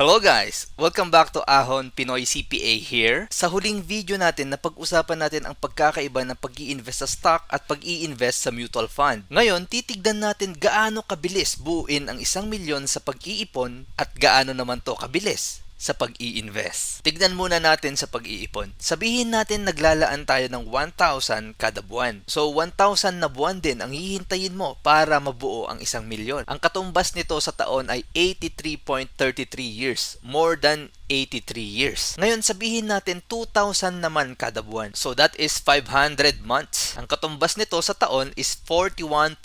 Hello guys! Welcome back to Ahon Pinoy CPA here. Sa huling video natin, napag-usapan natin ang pagkakaiba ng pag invest sa stock at pag invest sa mutual fund. Ngayon, titignan natin gaano kabilis buuin ang isang milyon sa pag-iipon at gaano naman to kabilis sa pag-i-invest. Tignan muna natin sa pag-iipon. Sabihin natin naglalaan tayo ng 1,000 kada buwan. So 1,000 na buwan din ang hihintayin mo para mabuo ang isang milyon. Ang katumbas nito sa taon ay 83.33 years. More than 83 years. Ngayon sabihin natin 2,000 naman kada buwan. So that is 500 months. Ang katumbas nito sa taon is 41.67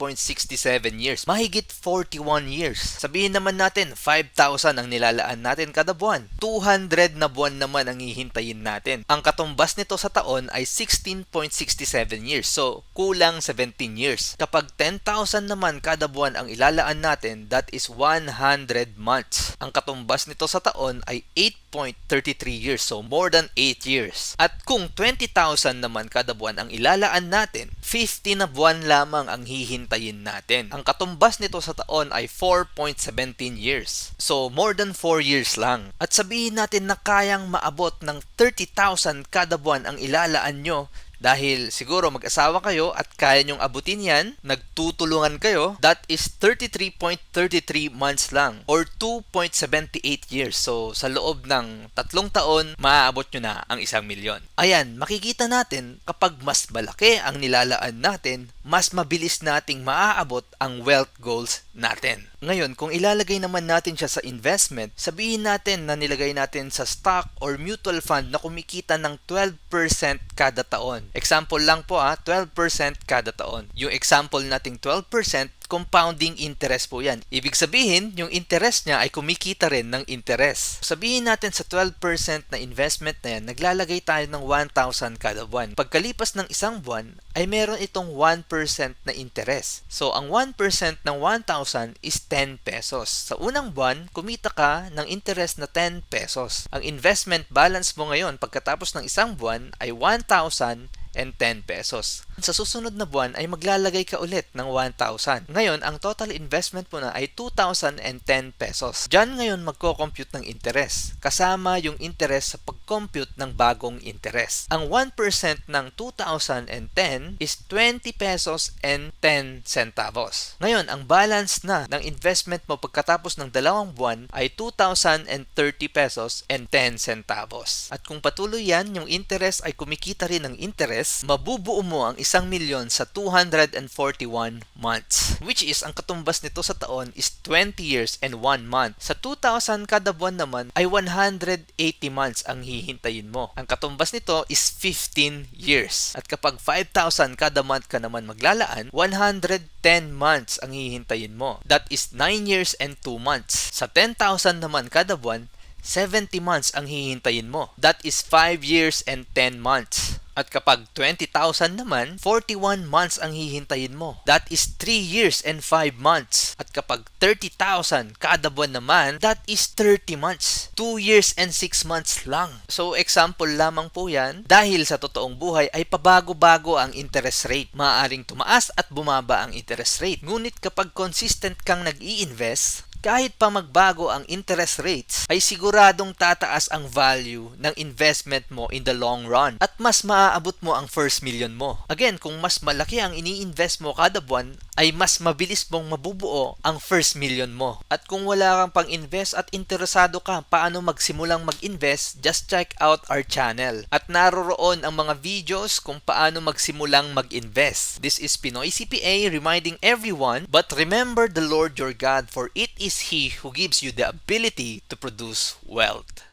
years. Mahigit 41 years. Sabihin naman natin 5,000 ang nilalaan natin kada buwan. 200 na buwan naman ang hihintayin natin. Ang katumbas nito sa taon ay 16.67 years. So kulang 17 years. Kapag 10,000 naman kada buwan ang ilalaan natin, that is 100 months. Ang katumbas nito sa taon ay 8 8.33 years. So, more than 8 years. At kung 20,000 naman kada buwan ang ilalaan natin, 50 na buwan lamang ang hihintayin natin. Ang katumbas nito sa taon ay 4.17 years. So, more than 4 years lang. At sabihin natin na kayang maabot ng 30,000 kada buwan ang ilalaan nyo dahil siguro mag-asawa kayo at kaya nyong abutin yan, nagtutulungan kayo, that is 33.33 months lang or 2.78 years. So, sa loob ng tatlong taon, maaabot nyo na ang isang milyon. Ayan, makikita natin kapag mas malaki ang nilalaan natin, mas mabilis nating maaabot ang wealth goals natin. Ngayon, kung ilalagay naman natin siya sa investment, sabihin natin na nilagay natin sa stock or mutual fund na kumikita ng 12% kada taon. Example lang po ah, 12% kada taon. Yung example nating 12%, compounding interest po yan. Ibig sabihin, yung interest niya ay kumikita rin ng interest. Sabihin natin sa 12% na investment na yan, naglalagay tayo ng 1,000 kada buwan. Pagkalipas ng isang buwan, ay meron itong 1% na interest. So, ang 1% ng 1,000 is 10 pesos. Sa unang buwan, kumita ka ng interest na 10 pesos. Ang investment balance mo ngayon pagkatapos ng isang buwan ay 1,000 and 10 pesos. Sa susunod na buwan ay maglalagay ka ulit ng 1,000. Ngayon, ang total investment mo na ay 2,010 pesos. Diyan ngayon magko-compute ng interest, kasama yung interest sa pag-compute ng bagong interest. Ang 1% ng 2,010 is 20 pesos and 10 centavos. Ngayon, ang balance na ng investment mo pagkatapos ng dalawang buwan ay 2,030 pesos and 10 centavos. At kung patuloy yan, yung interest ay kumikita rin ng interest mabubuo mo ang isang milyon sa 241 months. Which is, ang katumbas nito sa taon is 20 years and 1 month. Sa 2,000 kada buwan naman ay 180 months ang hihintayin mo. Ang katumbas nito is 15 years. At kapag 5,000 kada month ka naman maglalaan, 110 months ang hihintayin mo. That is 9 years and 2 months. Sa 10,000 naman kada buwan, 70 months ang hihintayin mo. That is 5 years and 10 months. At kapag 20,000 naman, 41 months ang hihintayin mo. That is 3 years and 5 months. At kapag 30,000 kada buwan naman, that is 30 months. 2 years and 6 months lang. So example lamang po yan, dahil sa totoong buhay ay pabago-bago ang interest rate. Maaaring tumaas at bumaba ang interest rate. Ngunit kapag consistent kang nag-i-invest, kahit pa magbago ang interest rates, ay siguradong tataas ang value ng investment mo in the long run at mas maaabot mo ang first million mo. Again, kung mas malaki ang ini-invest mo kada buwan, ay mas mabilis mong mabubuo ang first million mo. At kung wala kang pang-invest at interesado ka paano magsimulang mag-invest, just check out our channel. At naroroon ang mga videos kung paano magsimulang mag-invest. This is Pinoy CPA reminding everyone, but remember the Lord your God for it is is He who gives you the ability to produce wealth.